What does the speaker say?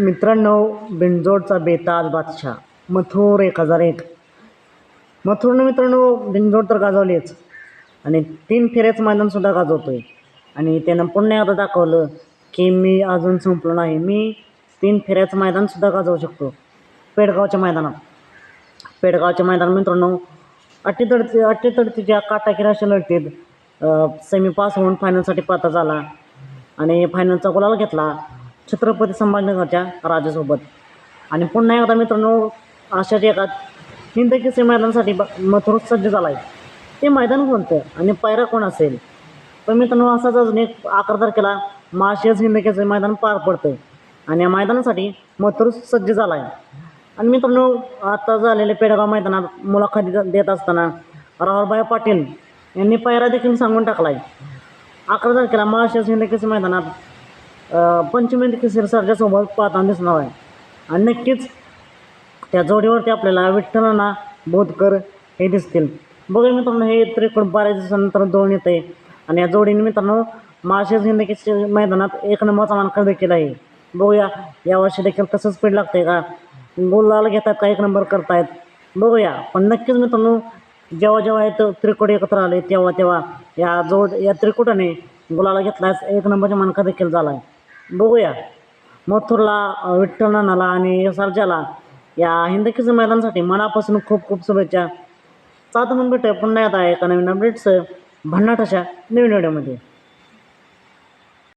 मित्रांनो बिंजोडचा बेताज बादशाह मथुर एक हजार एक. मथुरनं मित्रांनो बिंजोड तर गाजवलीच. आणि तीन फेऱ्याचं मैदानसुद्धा गाजवतो आहे आणि त्यानं पुन्हा एकदा दाखवलं की मी अजून संपलो नाही. मी तीन फेऱ्याचं मैदानसुद्धा गाजवू शकतो. पेडगावच्या मैदानात. पेडगावच्या मैदान मित्रांनो अट्टीतडती अट्टीतडतीच्या काटाकीर अशा लढतीत सेमी पास होऊन फायनलसाठी पात्र झाला. आणि फायनलचा गुलाल घेतला. छत्रपती संभाजीनगरच्या राजासोबत. आणि पुन्हा एकदा मित्रांनो अशाच एका हिंदकीचे मैदानासाठी ब मथुर सज्ज झाला आहे ते मैदान कोणतं आणि पायरा कोण असेल? तर मित्रांनो असाच अजून एक अकरा तारखेला माळशेज हिंदकीचं मैदान पार पडतं आणि या मैदानासाठी मथुर सज्ज झाला आहे आणि मित्रांनो आता झालेल्या पेडगाव मैदानात मुलाखती देत असताना राहुलभाई पाटील यांनी पायरा देखील सांगून टाकला आहे अकरा तारखेला महाराष्ट्र हिंद मैदानात अं, पंचमी केसरी स्वभाव पाहताना दिसणार आहे. आणि नक्कीच त्या जोडीवरती आपल्याला विठ्ठलांना बोधकर हे दिसतील. बघा मित्रांनो हे त्रिकोण बारा दिवसानंतर दोन येत आहे आणि या जोडीने मित्रांनो माळशेज हिंद मैदानात एक नंबरचा मानकर देखील आहे. बघूया यावर्षी देखील तसंच स्पीड लागते का? गोलाला घेतात का? एक नंबर करतायत. बघूया. पण नक्कीच मित्रांनो जेव्हा जेव्हा हे त्रिकोट एकत्र आले तेव्हा तेव्हा या जोड या त्रिकोटाने गुलाला घेतलाच एक नंबरचा मानकर देखील झाला आहे बघूया. मथुरला विठ्ठलनाला आणि सरजाला या हिंदकीचं मैदानासाठी मनापासून खूप खूप शुभेच्छा. सात म्हणून भेटूया पुन्हा आता एका नवीन अपडेट्स भन्नाट अशा नवीन व्हिडिओमध्ये